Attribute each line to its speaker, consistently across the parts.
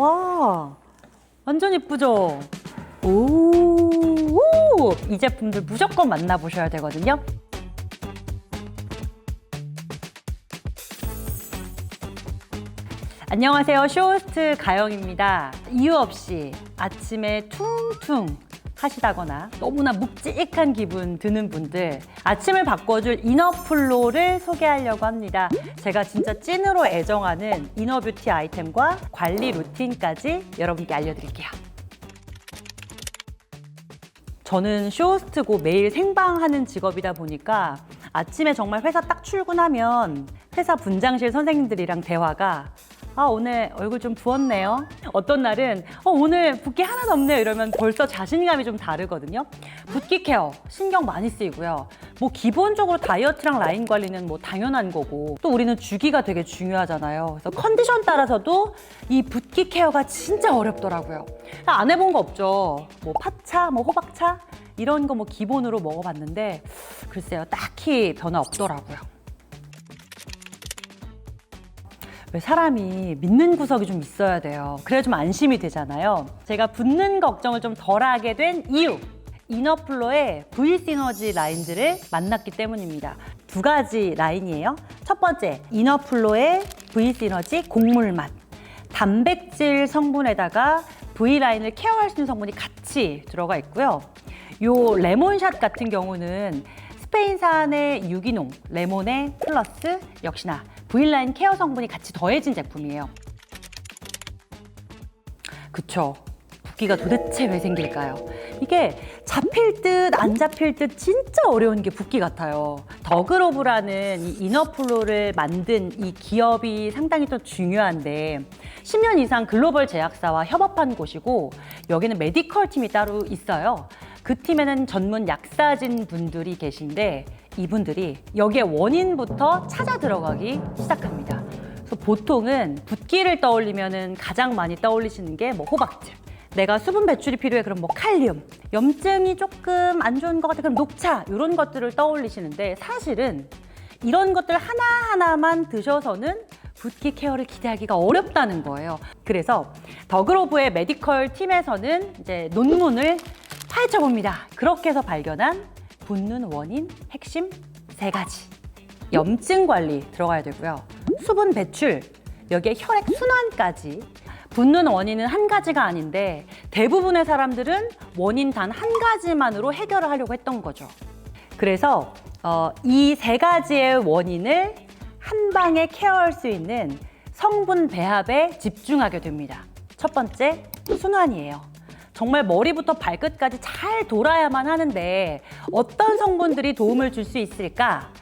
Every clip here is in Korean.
Speaker 1: 와, 완전 예쁘죠? 오, 오! 이 제품들 무조건 만나보셔야 되거든요. 안녕하세요. 쇼호스트 가영입니다. 이유 없이 아침에 퉁퉁 하시다거나 너무나 묵직한 기분 드는 분들 아침을 바꿔줄 이너플로를 소개하려고 합니다. 제가 진짜 찐으로 애정하는 이너뷰티 아이템과 관리 루틴까지 여러분께 알려드릴게요. 저는 쇼호스트고 매일 생방하는 직업이다 보니까 아침에 정말 회사 딱 출근하면 회사 분장실 선생님들이랑 대화가 아, 오늘 얼굴 좀 부었네요. 어떤 날은 어, 오늘 붓기 하나도 없네요. 이러면 벌써 자신감이 좀 다르거든요. 붓기 케어 신경 많이 쓰이고요. 뭐 기본적으로 다이어트랑 라인 관리는 뭐 당연한 거고 또 우리는 주기가 되게 중요하잖아요. 그래서 컨디션 따라서도 이 붓기 케어가 진짜 어렵더라고요. 안 해본 거 없죠. 뭐 팥차, 뭐 호박차 이런 거 뭐 기본으로 먹어봤는데 글쎄요 딱히 변화 없더라고요. 왜 사람이 믿는 구석이 좀 있어야 돼요. 그래야 좀 안심이 되잖아요. 제가 붓는 걱정을 좀 덜하게 된 이유. 이너플로의 V 시너지 라인들을 만났기 때문입니다. 두 가지 라인이에요. 첫 번째, 이너플로의 V 시너지 곡물 맛. 단백질 성분에다가 V 라인을 케어할 수 있는 성분이 같이 들어가 있고요. 요 레몬샷 같은 경우는 스페인산의 유기농 레몬에 플러스 역시나 V라인 케어 성분이 같이 더해진 제품이에요. 그쵸. 붓기가 도대체 왜 생길까요? 이게 잡힐 듯 안 잡힐 듯 진짜 어려운 게 붓기 같아요. 더그로브라는 이 이너플로를 만든 이 기업이 상당히 또 중요한데 10년 이상 글로벌 제약사와 협업한 곳이고 여기는 메디컬 팀이 따로 있어요. 그 팀에는 전문 약사진 분들이 계신데 이분들이 여기에 원인부터 찾아 들어가기 시작합니다. 그래서 보통은 붓기를 떠올리면은 가장 많이 떠올리시는 게 뭐 호박즙. 내가 수분 배출이 필요해 그럼 뭐 칼륨, 염증이 조금 안 좋은 것 같아 그럼 녹차 이런 것들을 떠올리시는데 사실은 이런 것들 하나 하나만 드셔서는 붓기 케어를 기대하기가 어렵다는 거예요. 그래서 더그로브의 메디컬 팀에서는 이제 논문을 파헤쳐 봅니다. 그렇게 해서 발견한 붓는 원인 핵심 세 가지. 염증 관리 들어가야 되고요. 수분 배출, 여기에 혈액 순환까지. 붓는 원인은 한 가지가 아닌데 대부분의 사람들은 원인 단 한 가지만으로 해결을 하려고 했던 거죠. 그래서 어, 이 세 가지의 원인을 한 방에 케어할 수 있는 성분 배합에 집중하게 됩니다. 첫 번째, 순환이에요. 정말 머리부터 발끝까지 잘 돌아야만 하는데 어떤 성분들이 도움을 줄 수 있을까?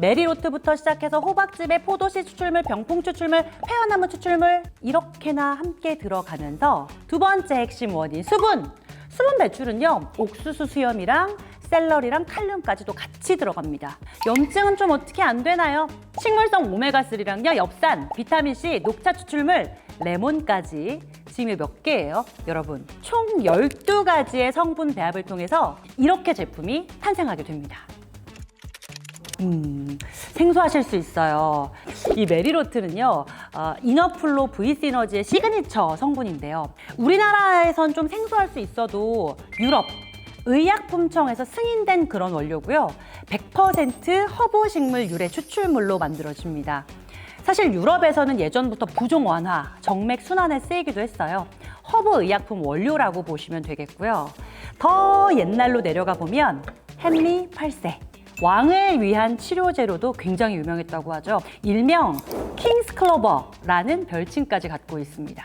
Speaker 1: 메리로트부터 시작해서 호박즙에 포도씨 추출물, 병풍 추출물, 폐화나무 추출물 이렇게나 함께 들어가면서 두 번째 핵심 원인 수분. 수분 배출은요 옥수수 수염이랑 샐러리랑 칼륨까지도 같이 들어갑니다. 염증은 좀 어떻게 안 되나요? 식물성 오메가3랑요 엽산, 비타민C, 녹차 추출물, 레몬까지 지금 몇 개예요? 여러분 총 12가지의 성분 배합을 통해서 이렇게 제품이 탄생하게 됩니다. 음, 생소하실 수 있어요. 이 메리로트는요, 어, 이너플로 V 시너지의 시그니처 성분인데요. 우리나라에선 좀 생소할 수 있어도 유럽, 의약품청에서 승인된 그런 원료고요. 100% 허브 식물 유래 추출물로 만들어집니다. 사실 유럽에서는 예전부터 부종 완화, 정맥 순환에 쓰이기도 했어요. 허브 의약품 원료라고 보시면 되겠고요. 더 옛날로 내려가 보면 헨리 8세 왕을 위한 치료제로도 굉장히 유명했다고 하죠. 일명 킹스 클로버라는 별칭까지 갖고 있습니다.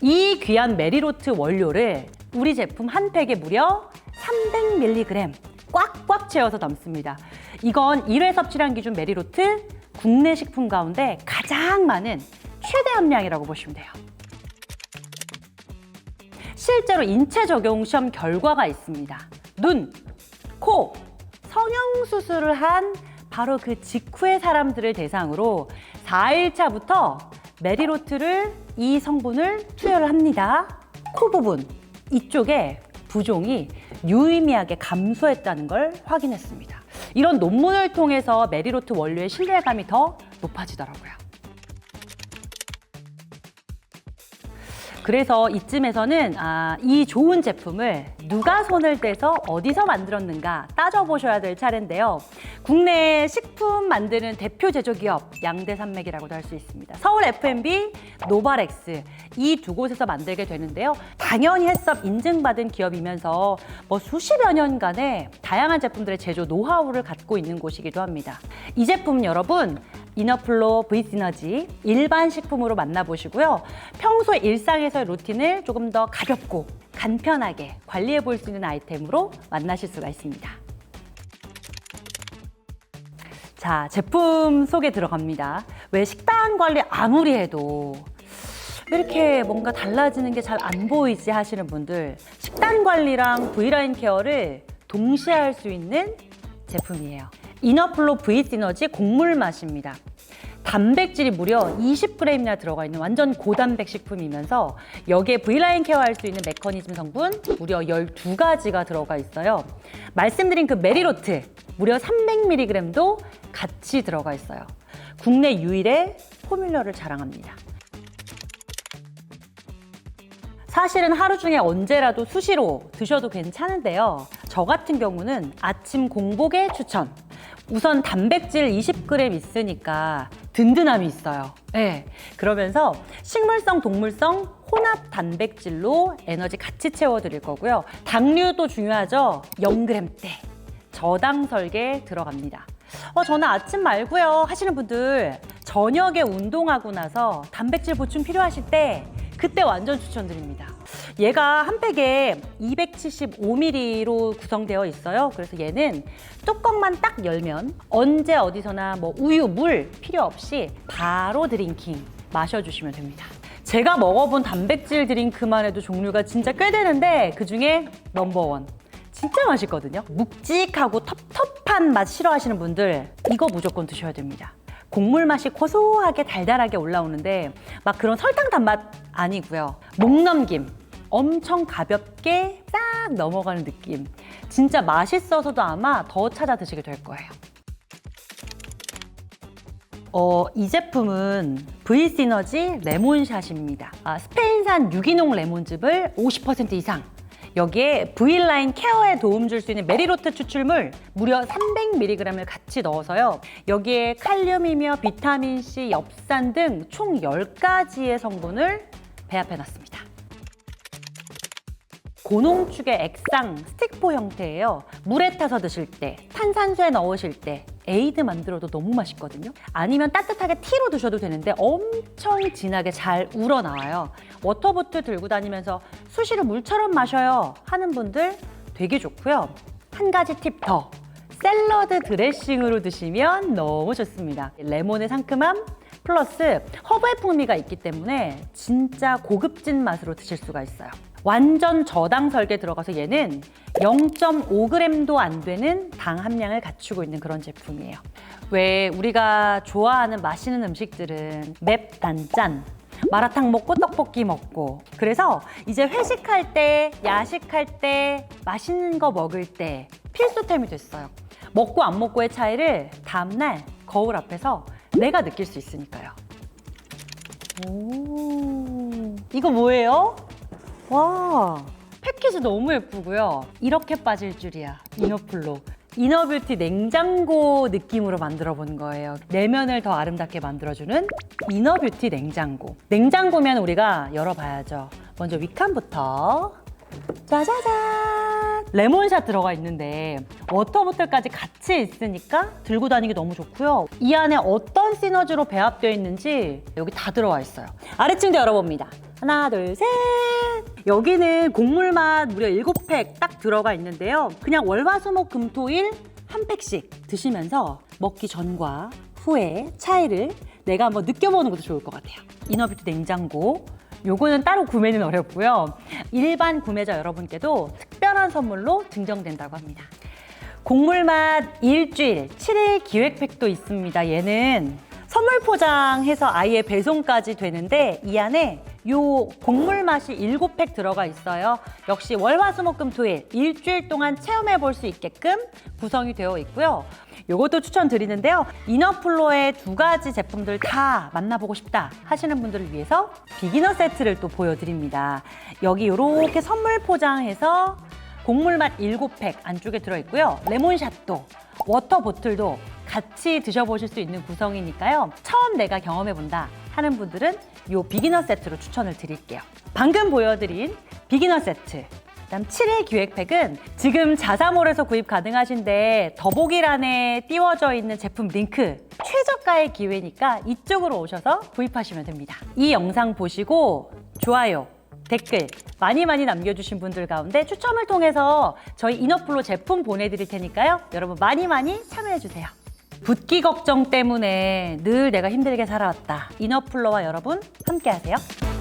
Speaker 1: 이 귀한 메리로트 원료를 우리 제품 한 팩에 무려 300mg 꽉꽉 채워서 담습니다. 이건 1회 섭취량 기준 메리로트 국내 식품 가운데 가장 많은 최대 함량이라고 보시면 돼요. 실제로 인체 적용 시험 결과가 있습니다. 눈, 코, 성형 수술을 한 바로 그 직후의 사람들을 대상으로 4일차부터 메리로트를 이 성분을 투여를 합니다. 코 부분 이쪽에 부종이 유의미하게 감소했다는 걸 확인했습니다. 이런 논문을 통해서 메리로트 원료의 신뢰감이 더 높아지더라고요. 그래서 이쯤에서는 아, 이 좋은 제품을 누가 손을 떼서 어디서 만들었는가 따져보셔야 될 차례인데요. 국내 식품 만드는 대표 제조기업 양대산맥이라고도 할 수 있습니다. 서울 F&B, 노바렉스 이 두 곳에서 만들게 되는데요. 당연히 햇섭 인증받은 기업이면서 뭐 수십여 년간의 다양한 제품들의 제조 노하우를 갖고 있는 곳이기도 합니다. 이 제품 여러분 이너플로 브이시너지 일반 식품으로 만나보시고요. 평소 일상에서의 루틴을 조금 더 가볍고 간편하게 관리해 볼 수 있는 아이템으로 만나실 수가 있습니다. 자, 제품 소개 들어갑니다. 왜 식단 관리 아무리 해도 왜 이렇게 뭔가 달라지는 게 잘 안 보이지 하시는 분들 식단 관리랑 V라인 케어를 동시에 할 수 있는 제품이에요. 이너플로 V 시너지 곡물 맛입니다. 단백질이 무려 20g이나 들어가 있는 완전 고단백 식품이면서 여기에 V라인 케어할 수 있는 메커니즘 성분 무려 12가지가 들어가 있어요. 말씀드린 그 메리로트 무려 300mg도 같이 들어가 있어요. 국내 유일의 포뮬러를 자랑합니다. 사실은 하루 중에 언제라도 수시로 드셔도 괜찮은데요. 저 같은 경우는 아침 공복에 추천. 우선 단백질 20g 있으니까 든든함이 있어요. 네. 그러면서 식물성, 동물성 혼합 단백질로 에너지 같이 채워드릴 거고요. 당류도 중요하죠. 0g대. 저당 설계 들어갑니다. 어, 저는 아침 말고요 하시는 분들 저녁에 운동하고 나서 단백질 보충 필요하실 때 그때 완전 추천드립니다. 얘가 한 팩에 275ml로 구성되어 있어요. 그래서 얘는 뚜껑만 딱 열면 언제 어디서나 뭐 우유, 물 필요 없이 바로 드링킹 마셔주시면 됩니다. 제가 먹어본 단백질 드링크만 해도 종류가 진짜 꽤 되는데 그 중에 넘버원. 진짜 맛있거든요. 묵직하고 텁텁한 맛 싫어하시는 분들 이거 무조건 드셔야 됩니다. 곡물 맛이 고소하게 달달하게 올라오는데 막 그런 설탕 단맛 아니고요. 목 넘김. 엄청 가볍게 싹 넘어가는 느낌. 진짜 맛있어서도 아마 더 찾아 드시게 될 거예요. 어, 이 제품은 V 시너지 레몬샷입니다. 아, 스페인산 유기농 레몬즙을 50% 이상 여기에 V라인 케어에 도움 줄 수 있는 메리로트 추출물 무려 300mg을 같이 넣어서요. 여기에 칼륨이며 비타민C, 엽산 등 총 10가지의 성분을 배합해 놨습니다. 고농축의 액상 스틱포 형태예요. 물에 타서 드실 때, 탄산수에 넣으실 때 에이드 만들어도 너무 맛있거든요. 아니면 따뜻하게 티로 드셔도 되는데 엄청 진하게 잘 우러나와요. 워터보틀 들고 다니면서 수시로 물처럼 마셔요 하는 분들 되게 좋고요. 한 가지 팁 더. 샐러드 드레싱으로 드시면 너무 좋습니다. 레몬의 상큼함 플러스 허브의 풍미가 있기 때문에 진짜 고급진 맛으로 드실 수가 있어요. 완전 저당 설계 들어가서 얘는 0.5g도 안 되는 당 함량을 갖추고 있는 그런 제품이에요. 왜 우리가 좋아하는 맛있는 음식들은 맵, 단, 짠. 마라탕 먹고 떡볶이 먹고. 그래서 이제 회식할 때 야식할 때 맛있는 거 먹을 때 필수템이 됐어요. 먹고 안 먹고의 차이를 다음날 거울 앞에서 내가 느낄 수 있으니까요. 오. 이거 뭐예요? 와. 패키지 너무 예쁘고요. 이렇게 빠질 줄이야. 이너플로 이너뷰티 냉장고 느낌으로 만들어 본 거예요. 내면을 더 아름답게 만들어주는 이너뷰티 냉장고. 냉장고면 우리가 열어봐야죠. 먼저 윗칸부터 짜자잔! 레몬샷 들어가 있는데 워터보틀까지 같이 있으니까 들고 다니기 너무 좋고요. 이 안에 어떤 시너지로 배합되어 있는지 여기 다 들어와 있어요. 아래층도 열어봅니다. 하나, 둘, 셋! 여기는 곡물 맛 무려 7팩 딱 들어가 있는데요. 그냥 월화수목 금토일 한 팩씩 드시면서 먹기 전과 후에 차이를 내가 한번 느껴보는 것도 좋을 것 같아요. 이너뷰티 냉장고. 요거는 따로 구매는 어렵고요. 일반 구매자 여러분께도 특별한 선물로 증정된다고 합니다. 곡물 맛 일주일 7일 기획팩도 있습니다. 얘는 선물 포장해서 아예 배송까지 되는데 이 안에 요 곡물 맛이 7팩 들어가 있어요. 역시 월화수목금토일 일주일 동안 체험해 볼 수 있게끔 구성이 되어 있고요. 요것도 추천드리는데요. 이너플로의 두 가지 제품들 다 만나보고 싶다 하시는 분들을 위해서 비기너 세트를 또 보여드립니다. 여기 이렇게 선물 포장해서 곡물 맛 7팩 안쪽에 들어있고요. 레몬샷도 워터 보틀도 같이 드셔보실 수 있는 구성이니까요. 처음 내가 경험해본다 하는 분들은 이 비기너 세트로 추천을 드릴게요. 방금 보여드린 비기너 세트. 그다음 7일 기획팩은 지금 자사몰에서 구입 가능하신데 더보기란에 띄워져 있는 제품 링크 최저가의 기회니까 이쪽으로 오셔서 구입하시면 됩니다. 이 영상 보시고 좋아요, 댓글 많이 많이 남겨주신 분들 가운데 추첨을 통해서 저희 이너플로 제품 보내드릴 테니까요. 여러분 많이 많이 참여해주세요. 붓기 걱정 때문에 늘 내가 힘들게 살아왔다. 이너플로와 여러분 함께하세요.